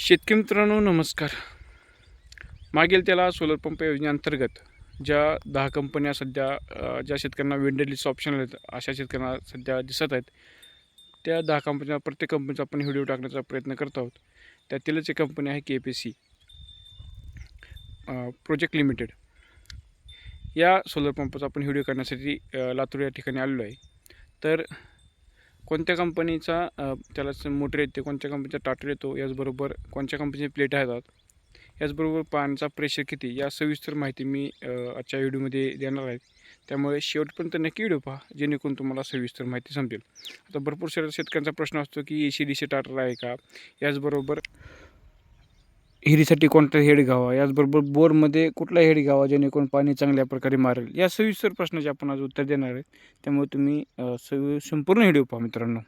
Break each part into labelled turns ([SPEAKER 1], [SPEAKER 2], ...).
[SPEAKER 1] शेतकरी मित्रांनो नमस्कार. मागील त्याला सोलर पंप योजनेअंतर्गत ज्या दहा कंपन्या सध्या ज्या शेतकऱ्यांना वेंडर ऑप्शन आहेत अशा शेतकऱ्यांना सध्या दिसत आहेत त्या दहा कंपन्या प्रत्येक कंपनीचा आपण व्हिडिओ टाकण्याचा प्रयत्न करत आहोत. त्यातीलच एक कंपनी आहे K P C project limited या सोलर पंपाचा आपण व्हिडिओ करण्यासाठी लातूर या ठिकाणी आलेलो आहे. तर कोणत्या कंपनीचा त्याला स- मोटर येते कोणत्या कंपनीचा टाटर येतो याचबरोबर कोणत्या कंपनीचे प्लेट आहेत याचबरोबर पाण्याचा प्रेशर किती या सविस्तर माहिती मी आजच्या व्हिडिओमध्ये देणार आहे. त्यामुळे शेवटपर्यंत नक्की व्हिडिओ पहा जेणेकरून तुम्हाला सविस्तर माहिती समजेल आता भरपूर शेतकऱ्यांचा प्रश्न असतो की ए सी डी सी टाटर आहे का? याचबरोबर हिरीसाठी कोणता हेड घ्यावा? याचबरोबर बोरमध्ये कुठला हेड घ्यावा जेणेकरून पाणी चांगल्या प्रकारे मारेल? या सविस्तर प्रश्नाचे आपण आज उत्तर देणार आहे. त्यामुळे तुम्ही सवि संपूर्ण व्हिडिओ पहा मित्रांनो.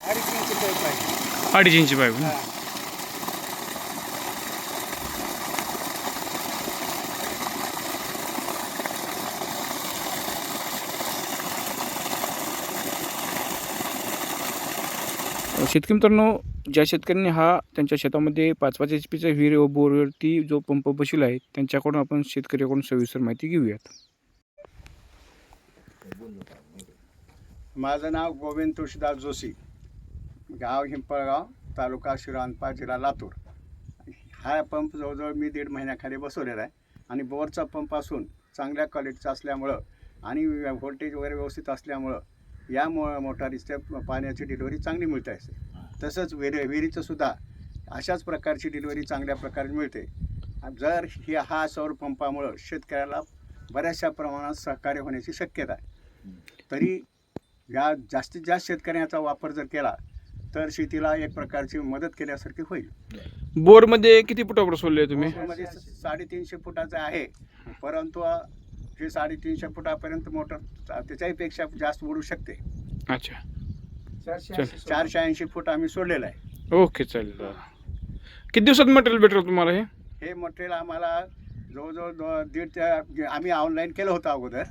[SPEAKER 2] अडीच इंच पाईप आहे
[SPEAKER 1] अडीच इंची पाईप ना?
[SPEAKER 2] हा.
[SPEAKER 1] शेतकरी मित्रांनो ज्या शेतकऱ्यांनी हा त्यांच्या शेतामध्ये पाच पाच एच पीचा विहीर व बोरवरती जो पंप बसविला आहे त्यांच्याकडून आपण शेतकऱ्याकडून सविस्तर माहिती घेऊयात.
[SPEAKER 2] माझं नाव गोविंद तुळशीदास जोशी. गाव हिंपळगाव तालुका शिरानपा जिल्हा लातूर. हा पंप जवळजवळ मी दीड महिन्याखाली बसवलेला आहे आणि बोरचा पंप असून चांगल्या क्वालिटीचा असल्यामुळं आणि व्होल्टेज वगैरे व्यवस्थित असल्यामुळं या मो मोटारीच्या पाण्याची डिलिव्हरी चांगली मिळते आहे तसंच विहिरी विहिरीचं सुद्धा अशाच प्रकारची डिलिव्हरी चांगल्या प्रकारे मिळते. जर ही हा सौर पंपामुळं शेतकऱ्याला बऱ्याचशा प्रमाणात सहकार्य होण्याची शक्यता आहे. तरी या जास्तीत जास्त शेतकऱ्यांनी याचा वापर जर केला तर शेतीला एक प्रकारची मदत केल्यासारखी होईल.
[SPEAKER 1] बोरमध्ये किती फुटावर सोडले तुम्ही?
[SPEAKER 2] साडेतीनशे फुटाचं आहे. परंतु हे साडेतीनशे फुटापर्यंत मोटर त्याच्याही पेक्षा जास्त उडू शकते.
[SPEAKER 1] अच्छा.
[SPEAKER 2] चारशे ऐंशी फूट आम्ही सोडलेलं आहे.
[SPEAKER 1] ओके चालेल किती दिवसात मटेरियल भेटेल तुम्हाला हे?
[SPEAKER 2] हे मटेरियल आम्हाला जवळजवळ दो दीड ते आम्ही ऑनलाईन केलं होतं अगोदर.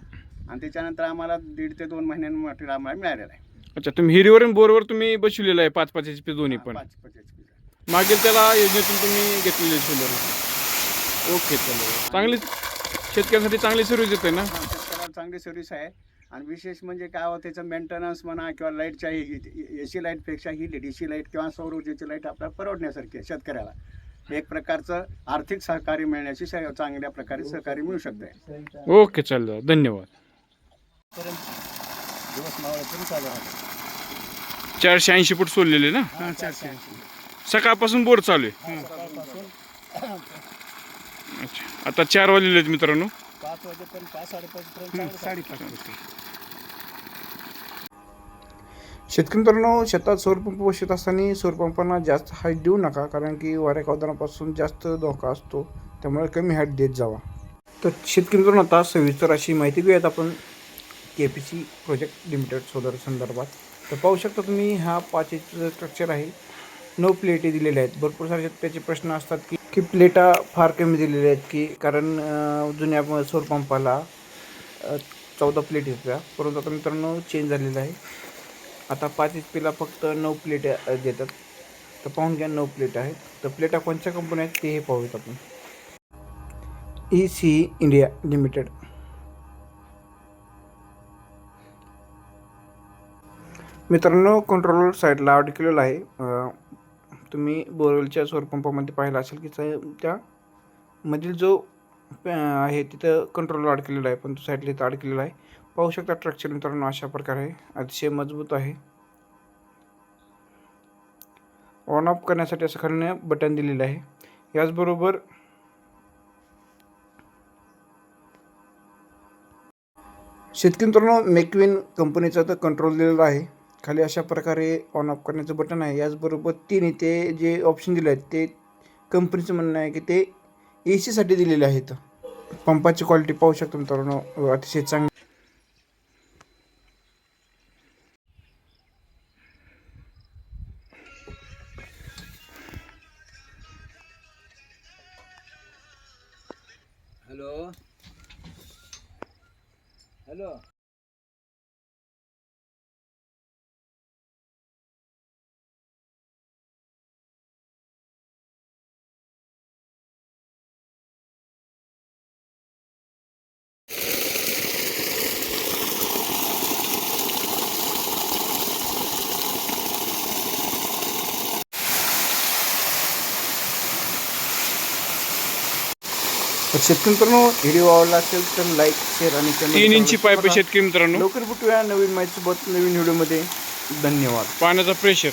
[SPEAKER 2] आणि त्याच्यानंतर आम्हाला दीड ते दोन महिन्यांनी मटेरियल आम्हाला मिळालेलं आहे.
[SPEAKER 1] अच्छा तुम्ही हिरीवर आणि बोरवर तुम्ही बसविलेलं आहे पाच पाच एच पी दोन्ही पण.
[SPEAKER 2] पाच पाच HP चं.
[SPEAKER 1] मागील त्याला योजनेतून तुम्ही घेतलेले सोलर ओके चालेल चांगली शेतकऱ्यांसाठी चांगली सर्व्हिस येते ना?
[SPEAKER 2] हा, शेतकऱ्याला चांगली सर्व्हिस आहे. आणि विशेष म्हणजे काय हो त्याचं मेंटेनन्स म्हणा किंवा लाईटच्याही ए सी लाईटपेक्षा ही डी सी लाइट किंवा सौर ऊर्जेची लाइट आपल्याला परवडण्यासारखी आहे शेतकऱ्याला. एक प्रकारचं आर्थिक सहकार्य मिळण्याची चांगल्या प्रकारे सहकार्य मिळू शकते
[SPEAKER 1] ओके चालेल धन्यवाद.
[SPEAKER 2] दिवस
[SPEAKER 1] चारशे ऐंशी फूट सोडलेले ना?
[SPEAKER 2] हां
[SPEAKER 1] सकाळपासून बोर चालू आहे. अच्छा. आता चार वाजलेले आहेत मित्रांनो.
[SPEAKER 2] पाच वाजेपर्यंत पाच साडेपाचपर्यंत साडेपाच
[SPEAKER 1] शेतकरी मित्रांनो शेतात सौरपंप बसवत असताना सौरपंपांना जास्त हाईट देऊ नका कारण की वाऱ्या कावदानापासून जास्त धोका असतो त्यामुळे कमी हाईट देत जावा. तर शेतकरी मित्रांनो आता सविस्तर अशी माहिती घेऊयात आपण. K P C project limited solar संदर्भात. तर पाहू शकता तुम्ही हा पाच स्ट्रक्चर आहे. नो प्लेटी दिलेल्या आहेत. भरपूर सारे शेतकऱ्याचे प्रश्न असतात की की प्लेटा फार कमी दिलेल्या आहेत की कारण जुन्या सौरपंपाला चौदा प्लेट होत्या. परंतु आता मित्रांनो चेंज झालेलं आहे. आता पाच एच पीला फक्त नऊ प्लेट देतात. तर पाहून घ्या नऊ प्लेट आहेत. तर प्लेटा कोणत्या कंपनी आहेत ते हे पाहूयात आपण. ई सी इंडिया लिमिटेड मित्रांनो कंट्रोलर साईडला ऑर्डर केलेलं आहे. तुम्ही बोरवेलच्या सौरपंपामध्ये पाहिला असेल की त्या- त्या मधील जो आहे तिथं कंट्रोलर अडकलेला आहे पण तो साईडला इथं अडकलेला आहे. पाहू शकता स्ट्रक्चर मित्रांनो अशा प्रकारे आहे अतिशय मजबूत आहे. ऑन ऑफ करण्यासाठी असं खाली बटन दिलेलं आहे. याचबरोबर शेतकरी मित्रांनो मेकविन कंपनीचा तर कंट्रोल दिलेला आहे. खाली अशा प्रकारे ऑन ऑफ करण्याचं बटन आहे. याचबरोबर तीन इथे जे ऑप्शन दिले आहेत ते कंपनीचं म्हणणं आहे की ते ए सीसाठी दिलेले आहेत. पंपाची क्वालिटी पाहू शकतो मित्रांनो अतिशय चांगली.
[SPEAKER 3] हॅलो हॅलो
[SPEAKER 1] तर शेतकरी मित्रांनो व्हिडिओ आवडला असेल तर लाईक शेअर आणि
[SPEAKER 3] तीन इंची पाईप
[SPEAKER 1] करा.
[SPEAKER 3] शेतकरी मित्रांनो.
[SPEAKER 1] लवकर भेटूया नवीन माहितीसोबत नवीन व्हिडिओमध्ये. धन्यवाद.
[SPEAKER 3] पाण्याचा प्रेशर